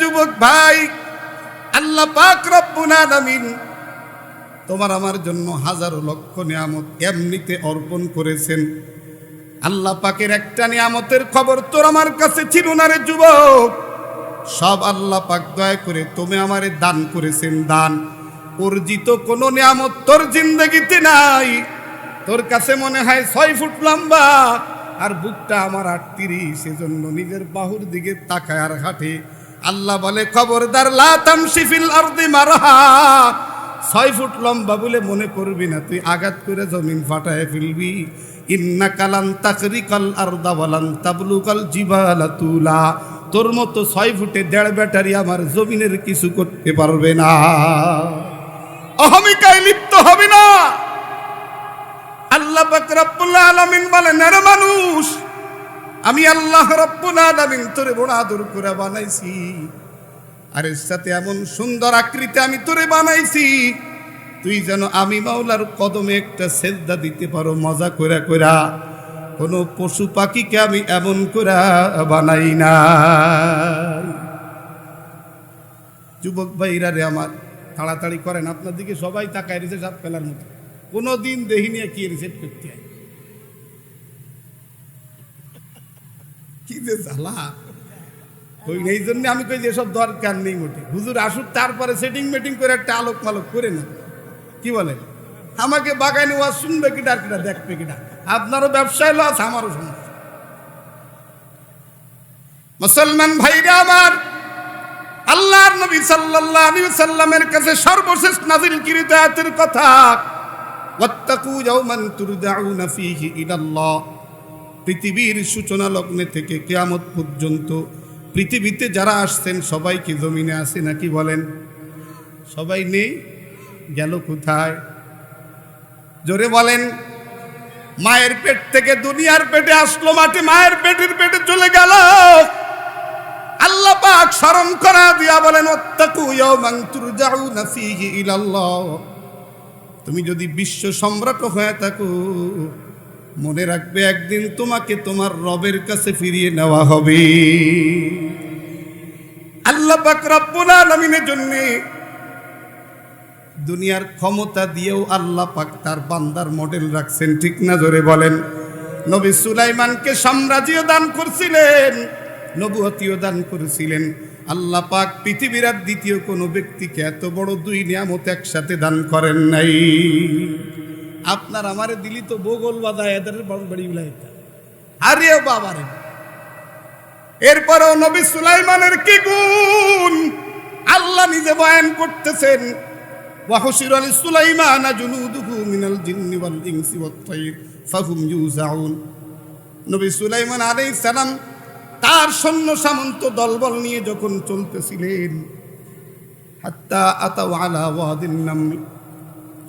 যুবক ভাই, আল্লাহ পাক রব্বুল তোমার আমার জন্য হাজারো লক্ষ নিয়ামত এমনিতে অর্পণ করেছেন। আল্লাহ পাকের একটা নিয়ামতের খবর তোর আমার কাছে ছিল না রে যুবক। সব আল্লাহ পাক দয়া করে তুমি আমারে দান করেছেন দান। অর্জিত কোনো নিয়ামত তোর জিন্দগিতে নাই। তোর কাছে মনে হয় ছয় ফুট লম্বা, আর বুকটা আমার আটত্রিশ সেজন্য নিজের বাহুর দিকে তাকায় আর হাঁটে। আল্লাহ বলে, খবরদার লাতাম শিফিল আরদি মারহা। ছয় ফুট লম্বা বলে মনে করবি না, তুই আঘাত করে জমিন ফাটায় ফেলবি। ইন্না কালান তাকরিকাল আরদা বলান তাবলুকাল জিবালা তুলা। তোর মতো ছয় ফুটে দেড় ব্যাটারি আমার জমিনের কিছু করতে পারবে না। অহমিকায় লিপ্ত হবে না। আল্লাহ পাক রব্বুল বলে আরে মানুষ আমি আল্লাহ তোরে বড় আদর করে বানাইছি। আর এর সাথে এমন সুন্দর আকৃতি আমি তোরে বানাইছি। তুই যেন আমি মাওলার কদমে একটা সেজদা দিতে পারো, মজা করে করা কোনো পশু পাখিকে আমি এমন করে বানাই না যুবক ভাইরা রে আমার, তাড়াতাড়ি করেন, আপনার দিকে সবাই তাকায় রয়েছে সাপ ফেলার মতো কোনো দিন দেহি নিয়ে কি রিসেট করতে হয়? কি জ্বালা? ওই এই জন্য আমি কই যে সব দরকার নেই মোটে। হুজুর আসুক, তারপরে সেটিং মেটিং করে একটা আলোক মালক করে না কি বলেন আমাকে বাগানে ওয়া শুনবে কিটা দেখবে কিটা আপনারও ব্যবসায় লস, আমারও সমস্যা। মুসলমান ভাইরা আমার, আল্লাহর নবী সাল্লাল্লাহু সাল্লামের কাছে সর্বশেষ নাযিলকৃত আয়াতের কথা, ওয়াত্তাকু ইয়াওমান তুরজাউনা ফীহি ইলাল্লাহ। পৃথিবীর সূচনা লগ্নে থেকে কেয়ামত পর্যন্ত পৃথিবীতে যারা আসছেন, সবাই কি জমিনে আছে নাকি বলেন? সবাই নেই? গেল কোথায়? জোরে বলেন, মায়ের পেট থেকে দুনিয়ার পেটে আসলো মাটি, মায়ের পেটের পেটে চলে গেল। আল্লাহ পাক স্মরণ করা দিয়া বলেন তুমি যদি বিশ্ব সম্রাট হয়ে থাকো মনে রাখবে একদিন তোমাকে তোমার রবের কাছে ফিরিয়ে নেওয়া হবে। আল্লাহ পাক রব্বুল জন্য দুনিয়ার ক্ষমতা দিয়েও আল্লাহ পাক তার বান্দার মডেল রাখছেন, ঠিক না জোরে বলেন? নবী সুলাইমানকে সাম্রাজ্য দান করছিলেন, নবুয়তিও দান করেছিলেন। আল্লাহ পাক পৃথিবীর দ্বিতীয় কোনো ব্যক্তিকে এত বড় দুই নিয়ামত একসাথে দান করেন নাই। আপনার আমারে দিলি তো বগল বাধা, এদের বড় বাড়ি আরে বাবারে। এরপরেও নবী সুলাইমানের কি গুণ? আল্লাহ নিজে বয়ান করতেছেন সুলাইমান জুনুদুহু মিনাল জিন্নি ওয়াল ইনসি ওয়াত ফাহুম ইউজাউন নবী সুলাইমান আলাইহিস সালাম তার সৈন্য সামন্ত দলবল নিয়ে যখন চলতেছিলেন, হাত্তা আতাও আলা ওয়াদিন নামল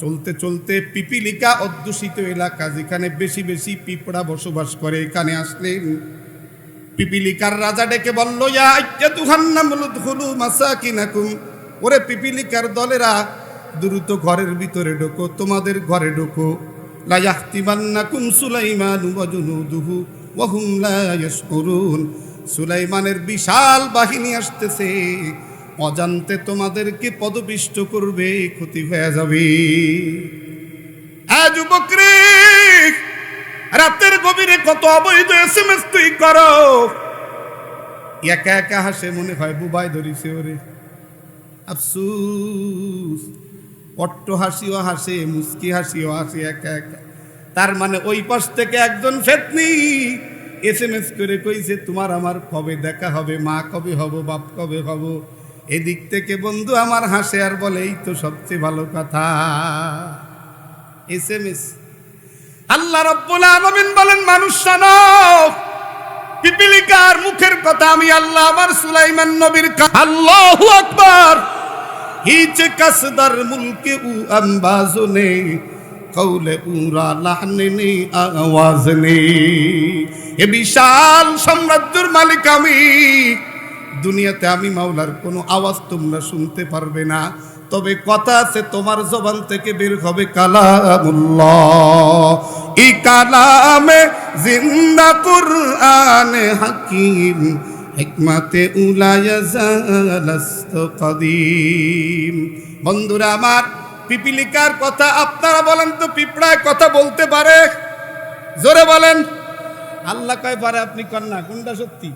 চলতে চলতে পিপিলিকা অধ্যুষিত এলাকা, যেখানে বেশি বেশি পিঁপড়া বসবাস করে, এখানে আসলেন। পিপিলিকার রাজা ডেকে বলল ওরে পিপিলিকার দলেরা, দ্রুত ঘরের ভিতরে ঢোকো, তোমাদের ঘরে ঢোকো। সুলাইমানের বিশাল বাহিনী আসতেছে। অজান্তে তোমাদেরকে পদপিষ্ট করবে? ক্ষতি হয়ে যাবে। আজ বকরি, রাতের গভীরে কত অবৈধ এসএমএস তুই করো। একা একা হাসে মনে হয়, বুবাই ধরিছে ওরে। আফসুস অট্ট হাসিও হাসে মুস্কি হাসিও হাসে একা একা। তার মানে ওই পাশ থেকে একজন ফেতনি এস এম এস করে কইছে, তোমার আমার কবে দেখা হবে? মা কবে হব? বাপ কবে হব? এদিক থেকে বন্ধু আমার হাসে আর বলে এই তো সবচেয়ে ভালো কথা। S M S. আল্লাহ রব্বুল আলামিন বলেন, মানুষ শোনো পিপিলিকার মুখের কথা আমি আল্লাহ আমার সুলাইমান নবীর আল্লাহু আকবার। হিচ কসদর মুলকে উ আম্বাজো নে কৌলে উরা লাহনে নে, আওয়াজ নে। এ বিশাল সাম্রাজ্যের মালিক আমি। দুনিয়াতে আমি মাওলার কোনো আওয়াজ তোমরা শুনতে পারবে না। তবে কথা আছে, তোমার জবান থেকে বের হবে কালামুল্লাহ। ই কালামে জিন্দা কুরআন হাকিম, হিকমাতে উলায়াজালাস্ত কদিম। বন্ধুরা আমার, পিপিলিকার কথা আপনারা বলেন তো, পিঁপড়ায় কথা বলতে পারে? জোরে বলেন। আল্লাহ কয়, পারে আপনি কন্যা, কোনটা সত্যি?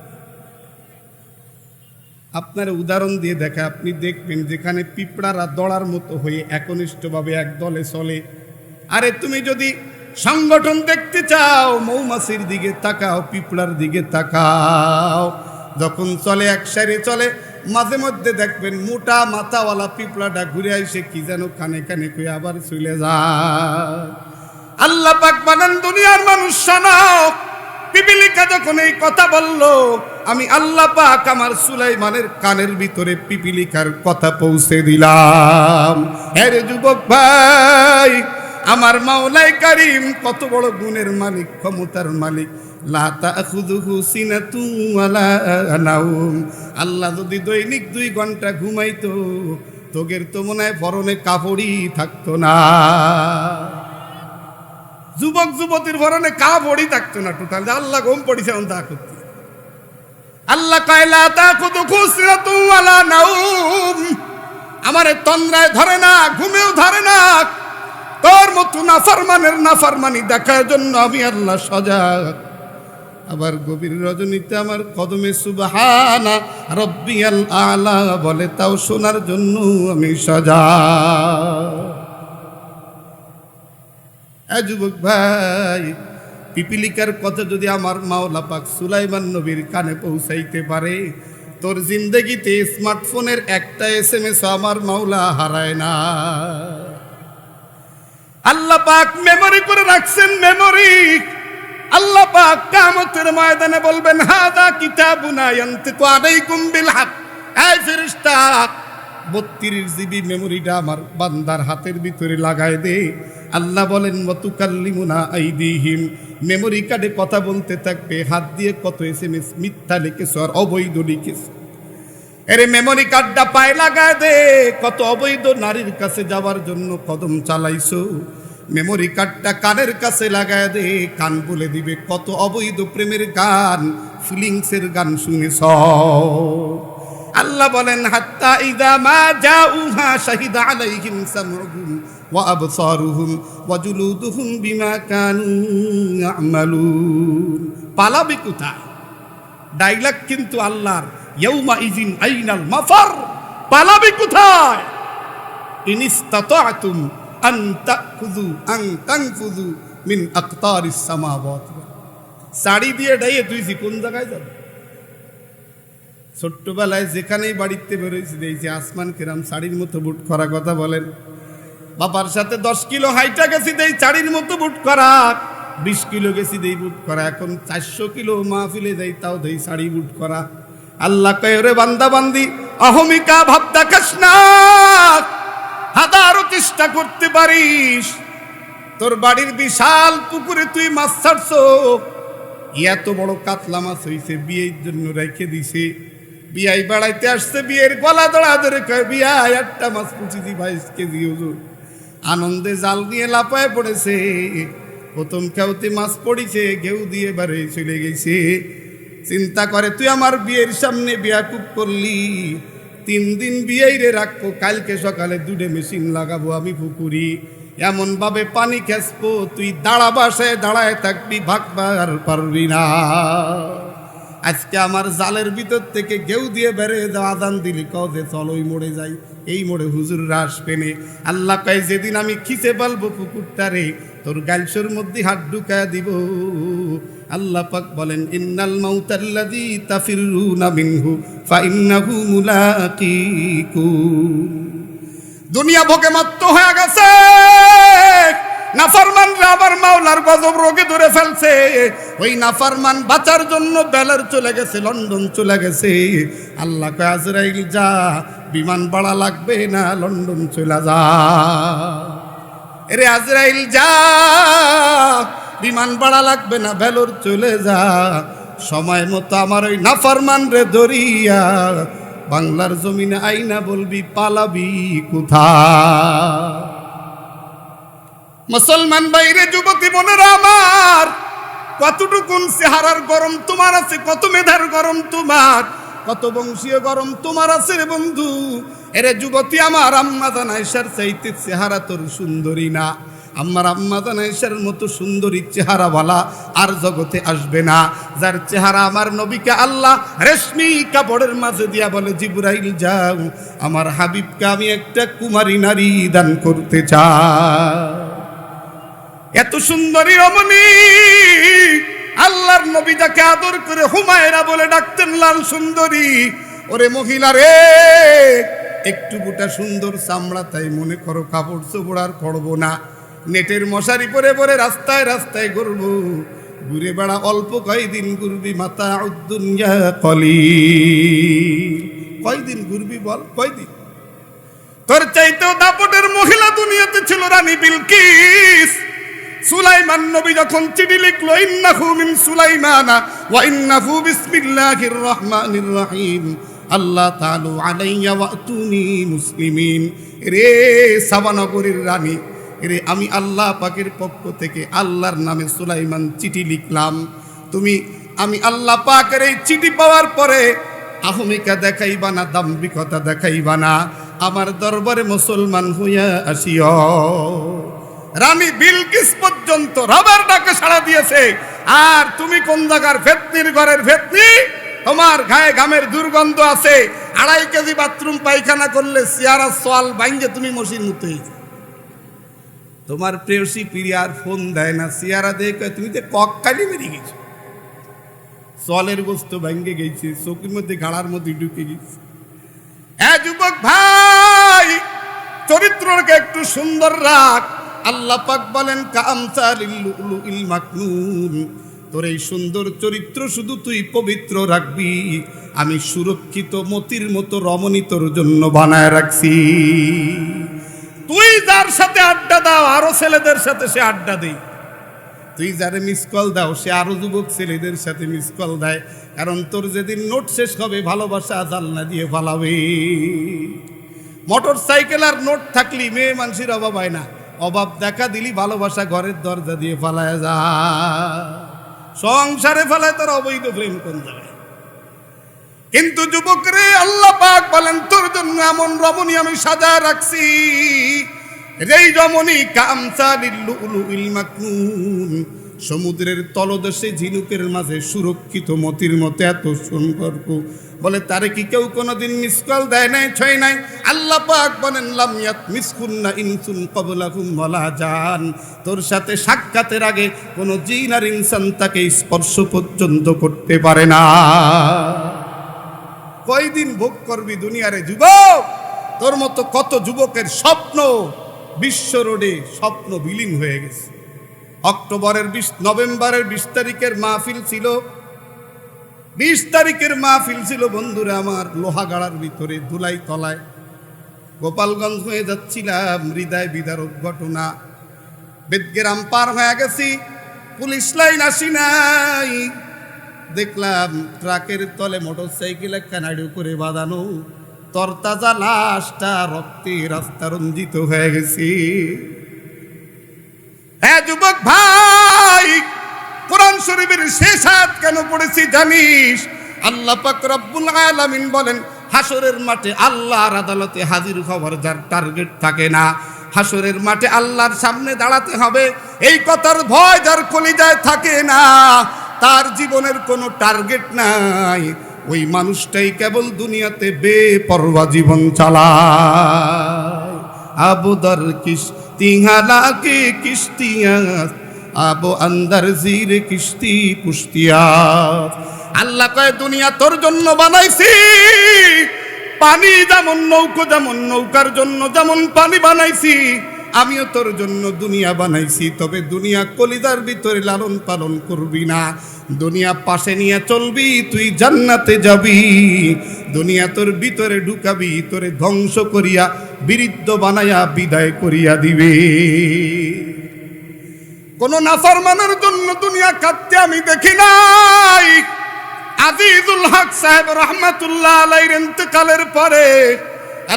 আপনার উদাহরণ দিয়ে দেখা আপনি দেখবেন যেখানে পিঁপড়ারা দড়ার মতো হয়ে একনিষ্ঠভাবে এক দলে চলে। আরে তুমি যদি সংগঠন দেখতে চাও, মৌমাছির দিকে তাকাও, পিঁপড়ার দিকে তাকাও। যখন চলে এক সারি চলে, মাঝে মধ্যে দেখবেন মোটা মাথাওয়ালা পিঁপড়াটা ঘুরে আইসে কি যেন কানে কানে কই আবার চলে যায়। আল্লাহ পাক বানান দুনিয়ার মানুষ, শোনাও। পিপিলিকা যখন এই কথা বলল আমি আল্লাহ পাক আমার সুলাইমানের কানের ভিতরে পিপিলিকার কথা পৌঁছে দিলাম। হ্যারে যুবক ভাই, আমার মাওলাই কারিম কত বড় গুণের মালিক, ক্ষমতার মালিক। আল্লাহ যদি দৈনিক দুই ঘণ্টা ঘুমাইতো, তোগের তো মনে হয় পরনে কাপড়ই থাকতো না। যুবক যুবতীর ভরণে কা পড়ি থাকতো না টোটাল আল্লাহ ঘুম পড়িছে অন তা করতে। আল্লাহ কায়লা তা কত খুশরা তুয়ালা নাউম আমারে তন্দ্রায় ধরে না, ঘুমেও ধরে না। তোর মতো নাফরমানের নাফরমানি দেখার জন্য আমি আল্লাহ সজাগ। আবার গভীর রজনীতে আমার কদমে সুবহানা রব্বিয়াল আলা বলে, তাও শোনার জন্য আমি সজাগ। যুবক ভাই পিপিলিকার কথা যদি আমার মাওলা পাক সুলাইমান নবীর কানে পৌঁছাইতে পারে, তোর জিন্দগিতে স্মার্টফোনের একটা এস এম এস আমার মাওলা হারায় না। আল্লাহ পাক মেমরি করে রাখছেন মেমরি আল্লাহ পাক কামতের ময়দানে বলবেন, হাদা কিতাবুনা ইয়ান্তিকু আলাইকুম বিল হক। এই ফেরেশতা, বত্রিশ জিবি মেমোরিটা আমার বান্দার হাতের ভিতরে লাগায় দে। আল্লাহ বলেন মতুকাল্লিমুনা আইদিহিম। মেমোরি কার্ডে কথা বলতে থাকবে, হাত দিয়ে কত এস এম এস মিথ্যা লিখেছ আর অবৈধ লিখেছ। এরে মেমোরি কার্ডটা পায়ে লাগায় দে, কত অবৈধ নারীর কাছে যাওয়ার জন্য কদম চালাইছো। মেমোরি কার্ডটা কানের কাছে লাগায় দে, কান বলে দিবে কত অবৈধ প্রেমের গান ফিলিংসের গান শুনেছ। আল্লাহ বলেন, হাত্তা ইদা মা যা জাউহা শাহিদা আলাইহিম সামউহুম পালাবে কোথায়? ডাইলগ কিন্তু আল্লাহর পালাবে কোথায়? মিন দিয়ে ডাইয়ে তুই কোন জায়গায় ছোট্টবেলায় যেখানেই বাড়িতে বেরোইছি, দেখছি আসমান কিরাম শাড়ির মতো বুট করা কথা বলেন। বাবার সাথে দশ কিলো হাইটা গেছি দেই, চারির মতো বুট করা। বিশ কিলো গেছি দেই বুট করা, এখন চারশো কিলো মাহফিলে যাই, তাও দেই শাড়ি বুট করা। আল্লাহ কয় রে বান্দা বান্দি, অহমিকা ভাব দেখাস না। চেষ্টা করতে পারিস। তোর বাড়ির বিশাল পুকুরে তুই মাছ ছাড়ছো। এত বড় কাতলা মাছ হইছে, বিয়ের জন্য রেখে দিছে। বিয়াই বেড়াইতে আসছে, বিয়ের গলা দড়া ধরে কয় বিয়াই একটা মাছ পুচি দি বাইশ কেজি, হুজুর। আনন্দে জাল নিয়ে লাপায় পড়েছে। প্রথম কেউতে মাছ পড়িছে, ঘেউ দিয়ে বারে চলে গেছে। চিন্তা করে, তুই আমার বিয়ের সামনে বিয়া কুপ করলি। তিন দিন বিয়েই রে রাখব, কালকে সকালে দুটো মেশিন লাগাবো আমি পুকুরি। এমন ভাবে পানি খেসবো, তুই দাঁড়া বাসে দাঁড়ায় থাকবি ভাগবার পারবি না। আজকে আমার জালের ভিতর থেকে ঘেউ দিয়ে বেড়ে আদান দিলি, কও যে চল ওই মোড়ে যাই। এই মোড়ে হুজুর রাস পেনে আল্লাহ কয়, যেদিন আমি খিচে পালবো পুকুরটারে, তোর গালসোর মধ্যে হাত ঢুকায় দিব। আল্লাহ পাক বলেন, ইন্নাল মাউতাল্লাযী তাফিরুনা মিনহু, ফাইন্নাহু মুলাকিকুম দুনিয়া ভোগে মত্ত হয়ে গেছে। নাফারমানরা আবার মাওলার গজব রোগে ধরে ফেলছে। ওই নাফারমান বাঁচার জন্য বেলার চলে গেছে, লন্ডন চলে গেছে। আল্লাহ কয়, আজরাইল যা বিমান ভাড়া লাগবে না, লন্ডন চলে যা। এরে আজরাইল যা, বিমান ভাড়া লাগবে না ভেলোর চলে যা। সময় মতো আমার ওই নাফারমান রে ধরিয়া, বাংলার জমিনে আইনা বলবি, পালাবি কোথা মুসলমান বাইরে, যুবতী বোনেরা আমার, কতটুকুন চেহারার গরম তোমার আছে, কত মেধার গরম তোমার? কত বংশীয় গরম তোমার আছে রে বন্ধু? এরে যুবতী, আমার আম্মা জানাইশার চাইতে চেহারা তোর সুন্দরী না। আমার আম্মা জানাইশার মতো সুন্দরী চেহারা বলা আর জগতে আসবে না। যার চেহারা আমার নবীকে আল্লাহ রেশমি কাপড়ের মাঝে দিয়া বলে, জিব্রাইল, যাও। আমার হাবিবকে আমি একটা কুমারী নারী দান করতে চাই। এত সুন্দরী রমণী আল্লাহর নবী আদর করে হুমায়রা বলে ডাকতেন, লাল সুন্দরী, ওরে মহিলা রে, একটু গোটা সুন্দর চামড়া তাই মনে করো কাপড় চোপড় আর পড়ব না। নেটের মশারি পরে পরে রাস্তায় রাস্তায় ঘুরবো। ঘুরে বেড়া অল্প কয়দিন ঘুরবি মাতা উদ্দুনিয়া কলি কয়দিন ঘুরবি বল, কয়দিন? তোর চাইতেও দাপটের মহিলা দুনিয়াতে ছিল রানী বিলকিস। সুলাইমান নবী যখন চিঠি লিখলো, ইন্নাহু মিন সুলাইমানা ওয়া ইন্নাহু বিসমিল্লাহির রহমানির রহিম। আল্লাহ তাআলা আলাইয়া ওয়াতুনি মুসলিমিন। রে সাবানগরীর রানী রে আমি আল্লাহ পাকের পক্ষ থেকে আল্লাহর নামে সুলাইমান চিঠি লিখলাম। তুমি, আমি আল্লাহ পাকের এই চিঠি পাওয়ার পরে আহমিকা দেখাইবা না, দাম্ভিকতা দেখাইবা না, আমার দরবারে মুসলমান হইয়া আসিও। রানী বিলকিস পর্যন্ত রবার ডাকে সাড়া দিয়েছে। আর তুমি কোন জায়গার ফেতনির ঘরের ফেতনি? তোমার গায়ে ঘামের দুর্গন্ধ আছে। আড়াই কেজি বাথরুম পায়খানা করলে সিয়ারা সোয়াল বাইঙ্গে তুমি মসির মতো তোমার প্রেয়সী প্রিয়ার ফোন দেয় না। সিয়ারা দেখে তুমি তো কক্কালি মেরে গেছো। সলের গোস্ত ভেঙ্গে গেছে চোখের মধ্যে গাড়ার মধ্যে ঢুকে গেছে। হ্যাঁ যুবক ভাই চরিত্রকে একটু সুন্দর রাখ। আল্লাহ পাক বলেন তোর এই সুন্দর চরিত্র শুধু তুই পবিত্র রাখবি। আমি সুরক্ষিত মতির মতো রমণী তোর জন্য বানায় রাখছি। তুই যার সাথে আড্ডা দাও, আরও ছেলেদের সাথে সে আড্ডা দেই। তুই যারে মিস কল দাও, সে আরও যুবক ছেলেদের সাথে মিস কল দেয়। কারণ তোর যেদিন নোট শেষ হবে, ভালোবাসা জালনা দিয়ে ফালাবে। মোটর সাইকেল আর নোট থাকলি মেয়ে মানুষের অভাব হয় না। অভাব দেখা দিলি ভালোবাসা ঘরের দরজা দিয়ে ফালায় যা। সংসারে ফেলায় তোর অবৈধ প্রেম কোন যাবে কিন্তু যুবক রে আল্লাহ পাক বলেন, তোর জন্য এমন রমণী আমি সাজা রাখছি। যেই রমণী কামসালিল মাকনুন। সমুদ্রের তলদেশে ঝিনুকের মাঝে সুরক্ষিত মতির মতো এত সম্পর্ক বলে, তারে কি কেউ কোনোদিন মিস কল দেয় নাই, ছয় নাই? আল্লাহ পাক বলেন লামিয়াত মিসকুন্না ইনসুন কবলাকুম বলা যান তোর সাথে সাক্ষাতের আগে কোনো জিন আর ইনসান তাকে স্পর্শ পর্যন্ত করতে পারে না। কয়দিন ভোগ করবি দুনিয়ারে যুবক? তোর মতো কত যুবকের স্বপ্ন বিশ্ব রোডে স্বপ্ন বিলীন হয়ে গেছে। অক্টোবরের বিশ, নভেম্বরের বিশ তারিখের মাহফিল ছিল। বিশ তারিখের মাহফিল ছিল বন্ধুরা আমার লোহাগাড়ার ভিতরে, ধুলাই তলায়। গোপালগঞ্জ হয়ে যাচ্ছিলাম, হৃদয় বিদারক ঘটনা। বেদগ্রাম পার হয়ে গেছি, পুলিশ লাইন আসি নাই। দেখলাম ট্রাকের তলে মোটর সাইকেল কানাডি করে বাঁধানো তরতাজা লাশটা রক্তে রাস্তা রঞ্জিত হয়ে গেছে। হ্যাঁ যুবক ভাই, কোরআন শরীফের শেষ হাত কেন পড়েছি জানিস? আল্লাহ পাক রব্বুল আলামিন বলেন হাসরের মাঠে আল্লাহর আদালতে হাজির হওয়ার যার টার্গেট থাকে না। হাসরের মাঠে আল্লাহর সামনে দাঁড়াতে হবে, এই কথার ভয় যার কলিজায় থাকে না, তার জীবনের কোনো টার্গেট নাই। ওই মানুষটাই কেবল দুনিয়াতে বেপরোয়া জীবন চালায়। আবুদর কিস্তি হালাকে কিস্তিয়া আবো আন্দার জির কিস্তি কুস্তিয়া আল্লাহ কয়, দুনিয়া তোর জন্য বানাইছি। পানি যেমন নৌকো, যেমন নৌকার জন্য যেমন পানি বানাইছি, আমিও তোর জন্য দুনিয়া বানাইছি। তবে দুনিয়া কলিদার ভিতরে লালন পালন করবি না। দুনিয়া পাশে নিয়ে চলবি, তুই জান্নাতে যাবি। দুনিয়া তোর ভিতরে ঢুকাবি, তোরে ধ্বংস করিয়া, বিরুদ্ধ বানায়া বিদায় করিয়া দিবে। কোন নাফরমানের জন্য দুনিয়া কাঁদতে আমি দেখি নাই। আজিজুল হক সাহেব রহমাতুল্লাহ আলাইর ইন্তেকালের পরে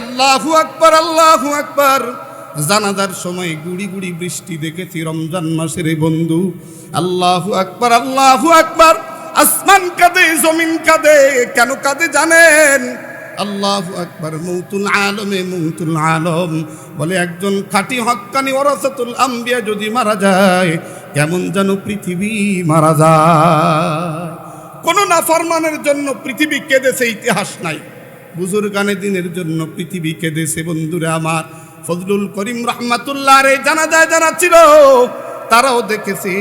আল্লাহু আকবার আল্লাহু আকবার, জানাজার সময় গুড়ি গুড়ি বৃষ্টি দেখেছি রমজান মাসের বন্ধু। আল্লাহু আকবার আল্লাহু আকবার। আসমান কাঁদে, জমিন কাঁদে, কেন কাঁদে জানেন? আল্লাহু আকবার, মৌতুল আলমে মৌতুল আলম বলে একজন খাঁটি হক্কানি ওরাসাতুল আম্বিয়া যদি মারা যায়, কেমন যেন পৃথিবী মারা যায়। কোনো নাফরমানের জন্য পৃথিবী কেঁদেছে ইতিহাস নাই। বুজুর্গানে দিনের জন্য পৃথিবী কেঁদেছে বন্ধুরা আমার। ফজলুল করিম রহমাতুল্লাহ রে জানাজায় যারা ছিল তারাও দেখেছে।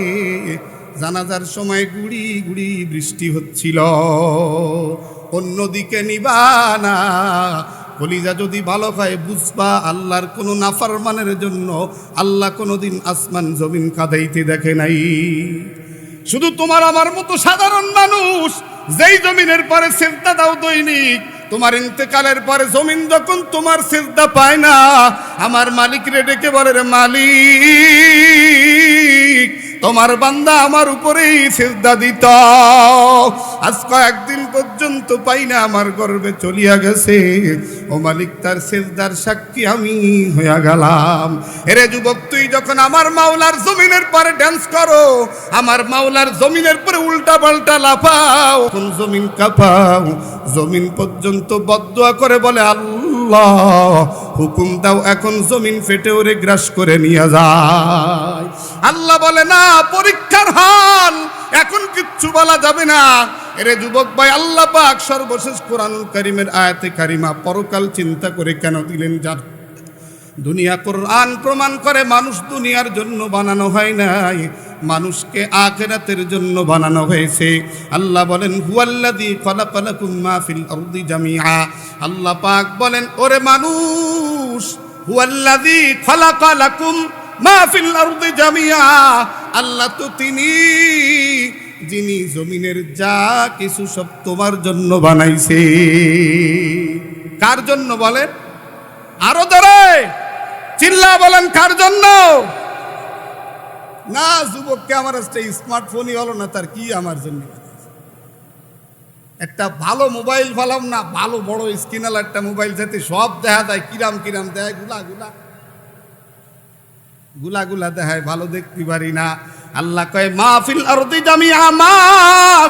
জানাজার সময় গুড়ি গুড়ি বৃষ্টি হচ্ছিল। অন্যদিকে নিবানা, কলিজা যদি ভালো হয় বুঝবা আল্লাহর কোনো নাফরমানের জন্য আল্লাহ কোনোদিন আসমান জমিন কাদাইতে দেখে নাই। শুধু তোমার আমার মতো সাধারণ মানুষ, যেই জমিনের পরে সেজদা দাও দৈনিক তোমার ইন্তেকালের পরে জমিন যখন তোমার সিদ্ধা পায় না, আমার মালিক রে ডেকে বলে রে মালিক তোমার বান্দা আমার উপরেই সেজদা দিত। আজ কয়েকদিন পর্যন্ত পাই না আমার গর্বে চলিয়া গেছে। ও মালিক, তার সেজদার সাক্ষী আমি হইয়া গেলাম। এরে যুবক, তুই যখন আমার মাওলার জমিনের পরে ড্যান্স করো, আমার মাওলার জমিনের পরে উল্টা পাল্টা লাফাও। কোন জমিন কাঁপাও, জমিন পর্যন্ত বদুয়া করে বলে, আল্লাহ হুকুম দাও এখন জমিন ফেটে ওরে গ্রাস করে নিয়ে যায়। আল্লাহ বলে, না, পরীক্ষার হাল এখন কিচ্ছু বলা যাবে না। এরে যুবক ভাই, আল্লাহ পাক সর্বশেষ কোরআনুল কারিমের আয়াতে কারিমা পরকাল চিন্তা করে কেন দিলেন যার দুনিয়া কোরআন প্রমাণ করে, মানুষ দুনিয়ার জন্য বানানো হয় নাই। মানুষকে আখেরাতের জন্য বানানো হয়েছে। আল্লাহ বলেন, হুয়াল্লাযী খলাকালাকুম মা ফিল আরদি জামিআ। আল্লাহ পাক বলেন, ওরে মানুষ, হুয়াল্লাযী খলাকালাকুম মা ফিল আরদি জামিআ। আল্লাহ তো তিনি, যিনি জমিনের যা কিছু সব তোমার জন্য বানাইছে। কার জন্য বলেন? আরও ধরে চিল্লা বলেন, কার জন্য? না, যুবককে আমার একটা স্মার্টফোনই হলো না, তার কি আমার জন্য? একটা ভালো মোবাইল ফালাম না, ভালো বড় স্ক্রিনাল একটা মোবাইল যাতে সব দেখা যায়, কিরাম কিরাম দেয়, গুলা গুলা। গুলা গুলা দেখায়, ভালো দেখতে পারি না। আল্লাহ কয় মাহফিল আরদি জামি আমার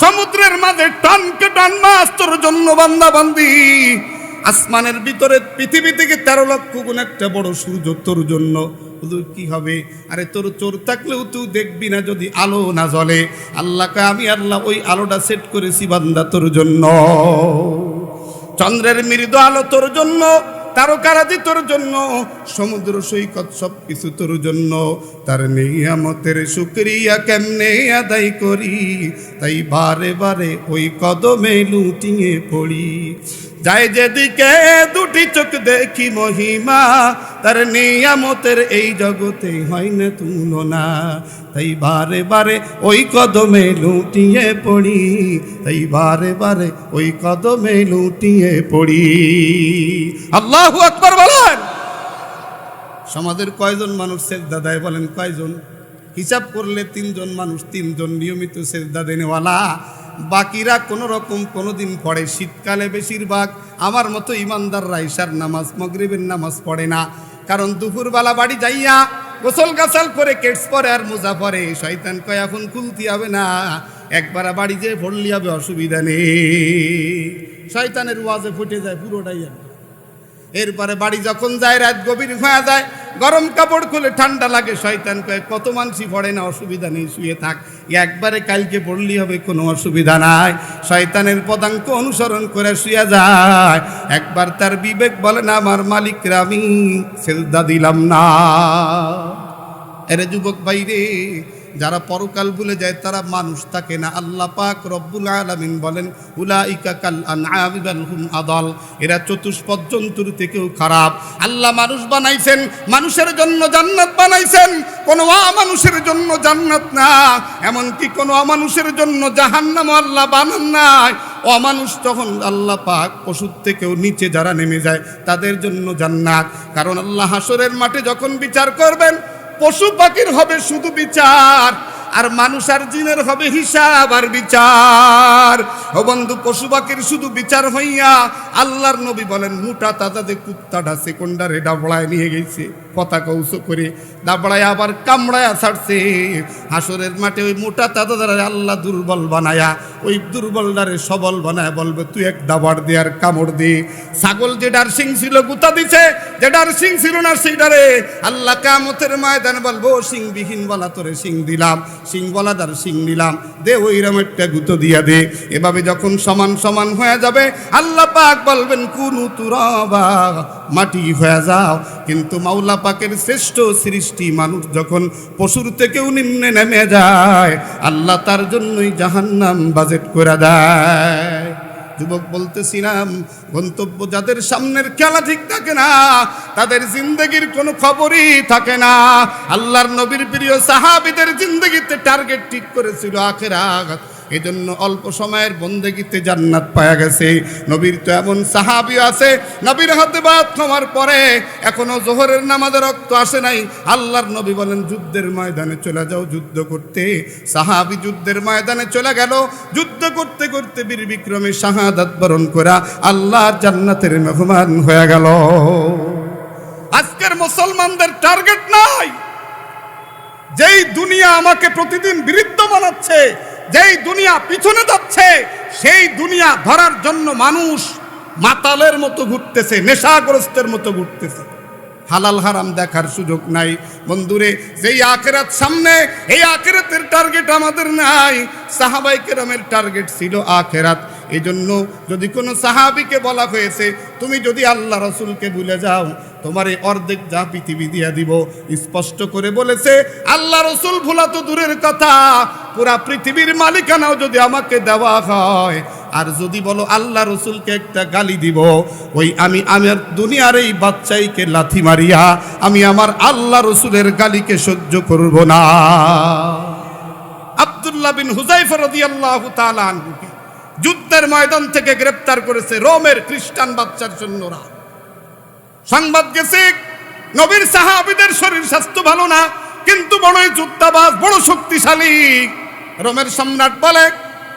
সমুদ্রের মাঝে টানকে টান মাছ, তোর জন্য বান্দা বান্দি। আসমানের ভিতরে পৃথিবী থেকে তেরো লক্ষ গুণ একটা বড় সূর্য তোর জন্য। কি হবে? আরে তোর চোর থাকলেও তুই দেখবি না যদি আলো না জ্বলে। আল্লাহকে আমি আল্লাহ ওই আলোটা সেট করেছি বান্দা তোর জন্য। চন্দ্রের মৃদু আলো তোর জন্য তারকারাদি তোর জন্য, সমুদ্র সৈকত সব কিছু তোর জন্য। তার নিয়ামতের শুক্রিয়া কেমনে আদায় করি? তাই বারে বারে ওই কদমে লুটিয়ে পড়ি। যায় যেদিকে দুটি চোখ দেখি মহিমা, তার নিয়ামতের এই জগতে হয় না তুলনা। তাই বারে বারে ওই কদমে লুটিয়ে পড়ি, তাই বারে বারে ওই কদমে লুটিয়ে পড়ি। আল্লাহ আকবার বলেন। সমাজের কয়জন মানুষ সেজদা দেয় বলেন কয়জন? হিসাব করলে তিনজন মানুষ, তিনজন নিয়মিত সেজদা দেনেওয়ালা। বাকিরা কোনো রকম কোনো দিন পড়ে। শীতকালে বেশিরভাগ আমার মতো ইমানদার রাইসার নামাজ, মগরিবের নামাজ পড়ে না। কারণ দুপুরবেলা বাড়ি যাইয়া গোসল গাছাল করে কেটস পরে আর মোজা পরে। শয়তান কয়, এখন খুলতে হবে না। একবার বাড়ি যেয়ে পড়লি হবে, অসুবিধা নেই। শয়তানের ওয়াজে ফুটে যায় পুরোটাই এরপরে বাড়ি যখন যায়, রাত গভীর হয়ে যায় গরম কাপড় খুলে ঠান্ডা লাগে, শয়তান কয়, কত মানসি পড়ে না, অসুবিধা নেই, শুয়ে থাক। একবারে কালকে পড়লি হবে, কোনো অসুবিধা নাই। শয়তানের পদাঙ্ক অনুসরণ করে শুয়ে যায়। একবার তার বিবেক বলে, না, আমার মালিকরা আমি সেজদা দিলাম না। এরে যুবক বাইরে যারা পরকাল ভুলে যায় তারা মানুষ থাকে না। আল্লাহ পাক রব্বুল আলামিন বলেন, উলাইকা আদাল। এরা চতুষ্পদ জন্তুর থেকেও খারাপ। আল্লাহ মানুষ বানাইছেন, মানুষের জন্য জান্নাত বানাইছেন। কোনো মানুষের জন্য জান্নাত না। এমনকি কোনো অমানুষের জন্য জাহান্নাম আল্লাহ বানান নাই। অমানুষ তখন আল্লাহ পাক পশুর থেকেও নিচে যারা নেমে যায়, তাদের জন্য জান্নাত। কারণ আল্লাহ হাসরের মাঠে যখন বিচার করবেন পশু পাখির হবে শুধু বিচার, আর মানুষ আর জিনের হবে হিসাব আর বিচার। ও বন্ধু, পশু পাখির শুধু বিচার হইয়া আল্লাহর নবী বলেন, মোটা তাতাতে কুত্তাটা সেকন্ডারে ডাবড়ায় নিয়ে গেছে। কথা কৌশ করে। দাবড়ায় আবার কামড়ায়া ছাড়ছে। হাসরের মাঠে ওই মোটা তাতা দ্বারা আল্লাহ দুর্বল বানায়া, ওই দুর্বলটারে সবল বানায় বলবে, তুই এক দাবার দে আর কামড় দে। ছাগল যেটার সিং ছিল গুতা দিছে, যেটার সিং ছিল না সেইটারে আল্লাহ কামতের ময়দান বলব সিং বিহীন বলা তোরে সিং দিলাম সিং বলা তার সিং দিলাম দে ওইরকম একটা গুতো দিয়া দে। এভাবে যখন সমান সমান হয়ে যাবে, আল্লাহ পাক বলবেন, কুনু তুরাবা, মাটি হয়ে যাও। কিন্তু মাওলা পাকের শ্রেষ্ঠ সৃষ্টি মানুষ যখন পশুর থেকেও নিম্নে নেমে যায়, আল্লাহ তার জন্যই জাহান্নাম বাজেট করে দেয়। যুবক বলতেছিলাম, গন্তব্য যাদের সামনের খেলা ঠিক থাকে না, তাদের জিন্দগির কোনো খবরই থাকে না। আল্লাহর নবীর প্রিয় সাহাবিদের জিন্দগিতে টার্গেট ঠিক করেছিল আখের আখেরা এজন্য অল্প সময়ের বন্দেগিতে জান্নাত পাওয়া গেছে। নবীর তো এমন সাহাবি আছে, নবীর হাতে বাদ ক্ষমার পরে এখনও জোহরের নামাজে রক্ত আসে নাই। আল্লাহর নবী বলেন, যুদ্ধের ময়দানে চলে যাও, যুদ্ধ করতে। সাহাবি যুদ্ধের ময়দানে চলে গেল। যুদ্ধ করতে করতে বীর বিক্রমে শাহাদাত বরণ করা আল্লাহর জান্নাতের মেহমান হয়ে গেল। আজকের মুসলমানদের টার্গেট নাই। যেই দুনিয়া আমাকে প্রতিদিন বিরুদ্ধ বানাচ্ছে যেই দুনিয়া পিছনে যাচ্ছে, সেই দুনিয়া ধরার জন্য মানুষ মাতালের মতো ঘুরতেছে, নেশাগ্রস্তের মতো ঘুরতেছে। হালাল হারাম দেখার সুযোগ নাই। বন্ধুরে, যেই আখেরাত সামনে, এই আখেরাতের টার্গেট আমাদের নাই। সাহাবাই কেরামের টার্গেট ছিল আখেরাত। এই জন্য যদি কোনো সাহাবিকে বলা হয়েছে, তুমি যদি আল্লাহ রসুলকে ভুলে যাও তোমার অর্ধেক যা পৃথিবী দিয়া দিব, স্পষ্ট করে বলেছে, আল্লাহ রসুল ভোলা তো দূরের কথা, পুরা পৃথিবীর মালিকানাও যদি আমাকে দেওয়া হয়, আর যদি বলো আল্লাহ রসুলকে একটা গালি দিব, ওই আমি আমার দুনিয়ার এই বাচ্চাইকে লাথি মারিয়া, আমি আমার আল্লাহ রসুলের গালিকে সহ্য করব না। আব্দুল্লাহ বিন হুজাইফা রাদিয়াল্লাহু তাআলা আনহুকে যুদ্ধের ময়দান থেকে গ্রেপ্তার করেছে রোমের খ্রিস্টান বাচ্চার জন্যরা সংবাদ গেছে, নবীর সাহাবিদের শরীর স্বাস্থ্য ভালো না, কিন্তু বড়ই যোদ্ধাবাজ, বড় শক্তিশালী। রোমের সম্রাট বলে,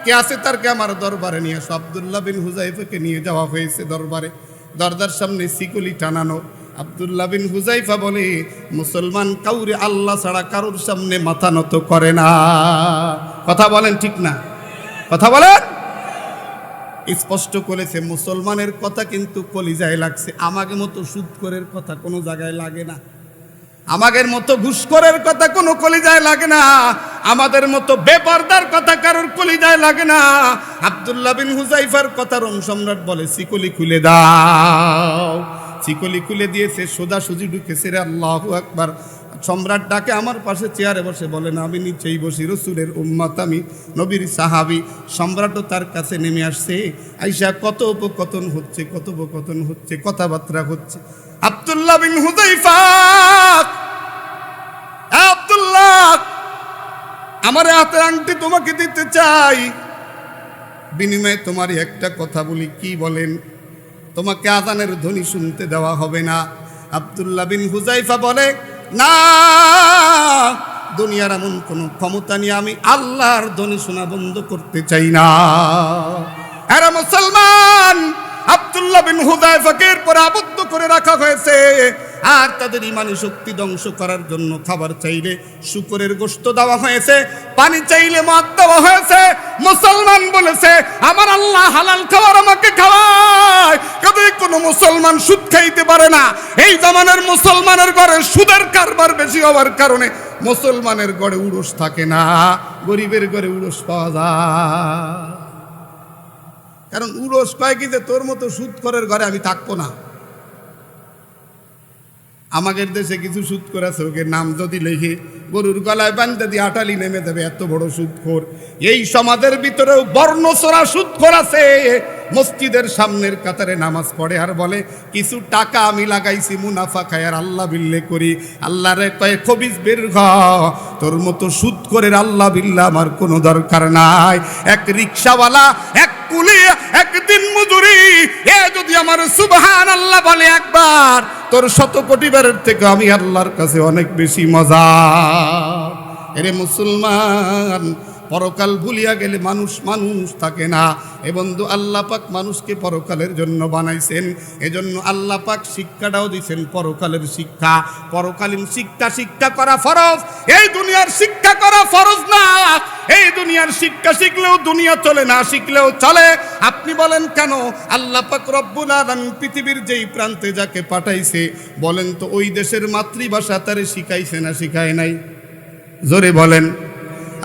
কে আছে তারকে আমার দরবারে নিয়ে আসো? আবদুল্লাহ বিন হুজাইফাকে নিয়ে যাওয়া হয়েছে দরবারে। দরজার সামনে সিকুলি টানানো। আবদুল্লাহ বিন হুজাইফা বলে, মুসলমান কাউরে আল্লাহ ছাড়া কারোর সামনে মাথা নত করে না। কথা বলেন ঠিক না? কথা বলেন? স্পষ্ট করেছে, মুসলমানের কথা কিন্তু কলিজায় লাগছে। আমাকে মতো সুদকরের কথা কোনো জায়গায় লাগে না। আমাদের মতো ঘুষখোরের কথা কোনো কলিজায় লাগে না। আমাদের মতো বেপরদার কথা কারোর কলিজায় লাগে না। আব্দুল্লাহ বিন হুজাইফার কথা রোম সম্রাট বলে, সিকলি খুলে দাও। সিকলি খুলে দিয়েছে, সোজা সুজি ঢুকেছে রে, আল্লাহ আকবার। সম্রাট ডাকে আমার পাশে চেয়ারে বসে বলেন, আমি নিচেই বসি, রসুলের উম্মাত আমি, নবীর সাহাবি। সম্রাটও তার কাছে নেমে আসছে। আইসা, কত উপকথন হচ্ছে, কত উপকথন হচ্ছে, কথাবার্তা হচ্ছে। আব্দুল্লাহ বিন হুজাইফা আবদুল্লাহ, আমার হাতের আংটি তোমাকে দিতে চাই। বিনিময়ে তোমার একটা কথা বলি, কি বলেন? তোমাকে আজানের ধ্বনি শুনতে দেওয়া হবে না। আব্দুল্লাহ বিন হুজাইফা বলে না, দুনিয়ার এমন কোনো ক্ষমতা নিয়ে আমি আল্লাহর ধ্বনি শোনা বন্ধ করতে চাই না। এরা মুসলমান আব্দুল্লাহ বিন হুদাইফাকে এরপরে আবদ্ধ করে রাখা হয়েছে। আর তাদের ইমানি শক্তি ধ্বংস করার জন্য খাবার চাইলে শুকরের গোশত দেওয়া হয়েছে, পানি চাইলে মদ দেওয়া হয়েছে। মুসলমান বলেছে, আমার আল্লাহ হালাল খাবার আমাকে খাওয়ায়। কবে কোনো মুসলমান সুদ খাইতে পারে না। এই জামানের মুসলমানের ঘরে সুদের কারবার বেশি হওয়ার কারণে মুসলমানের ঘরে উড়স থাকে না। গরিবের ঘরে উড়স পাওয়া যায়। কারণ উড়স কয় কি তোর মতো সুদ করের ঘরে আমি থাকব না। আমাদের দেশে কিছু সুদ করে আছে ওকে নাম যদি লেখে, গরুর গলায় বান্ধে দিয়ে আটালি নেমে দেবে এত বড় সুদখোর এই সমাজের ভিতরেও বর্ণচোরা সুদখোর আছে। মসজিদের সামনের কাতারে নামাজ পড়ে আর বলে, কিছু টাকা আমি লাগাইছি মুনাফা খায় আর আল্লাহ বিল্লে করি। আল্লাহ রে কয়ে খবিস বের তোর মতো সুদ করে আল্লাহ বিল্লা আমার কোনো দরকার নাই। এক রিক্সাওয়ালা, এক কুলি একদিন মজুরি, এ যদি আমার সুবহান আল্লাহ বলে একবার, তোর শত কোটি বারের থেকে আমি আল্লাহর কাছে অনেক বেশি মজা। এরে মুসলমান পরকাল ভুলিয়া গেলে মানুষ মানুষ থাকে না। এ বন্ধু আল্লাহ পাক মানুষকে পরকালের জন্য বানাইছেন। এজন্য আল্লাহ পাক শিক্ষাটাও দিছেন পরকালের শিক্ষা। পরকালীন শিক্ষা শিক্ষা করা ফরজ। এই দুনিয়ার শিক্ষা করা ফরজ না। এই দুনিয়ার শিক্ষা শিখলেও দুনিয়া চলে না, শিখলেও চলে। আপনি বলেন কেন? আল্লাহ পাক রব্বুল আলামিন পৃথিবীর যেই প্রান্তে যাকে পাঠাইছে, বলেন তো ওই দেশের মাতৃভাষা তারে শিখাইছে না শিখায় নাই? জোরে বলেন।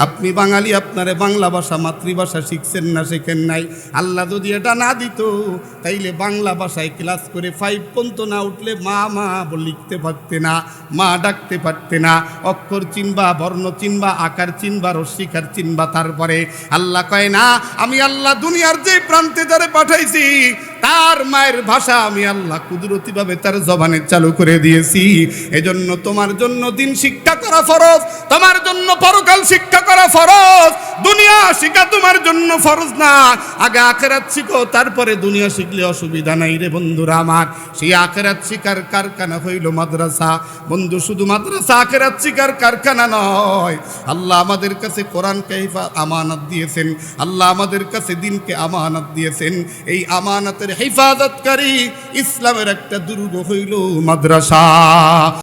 আপনি বাঙালি, আপনারে বাংলা ভাষা মাতৃভাষা শিখছেন না, শেখেন নাই। আল্লাহ যদি এটা না দিত, তাইলে বাংলা ভাষায় ক্লাস করে ফাইভ পর্যন্ত না উঠলে মা মা লিখতে পারতে না, মা ডাকতে পারতে না। অক্ষর চিনবা, বর্ণ চিনবা, আকার চিনবা রস্মিকার চিনবা, তারপরে আল্লাহ কয়, না, আমি আল্লাহ দুনিয়ার যে প্রান্তে যারে পাঠাইছি তার মায়ের ভাষা আমি আল্লাহ কুদরতিভাবে তার জবানে চালু করে দিয়েছি। এজন্য তোমার জন্য দিন শিক্ষা করা ফরজ, তোমার জন্য পরকাল শিক্ষা করা ফরজ। দুনিয়া শিখা তোমার জন্য ফরজ না। আগে আখেরাত শিখো, তারপরে দুনিয়া শিখলে অসুবিধা নাই রে বন্ধুরা আমার। সেই আখেরাত শিকার কারখানা হইল মাদ্রাসা। বন্ধু, শুধু মাদ্রাসা আখেরাত শিকার কারখানা নয়। আল্লাহ আমাদের কাছে কোরআনকে হেফা- আমানত দিয়েছেন। আল্লাহ আমাদের কাছে দিনকে আমানত দিয়েছেন। এই আমানতের হেফাজতকারী ইসলামের একটা দুর্গ হইল মাদ্রাসা।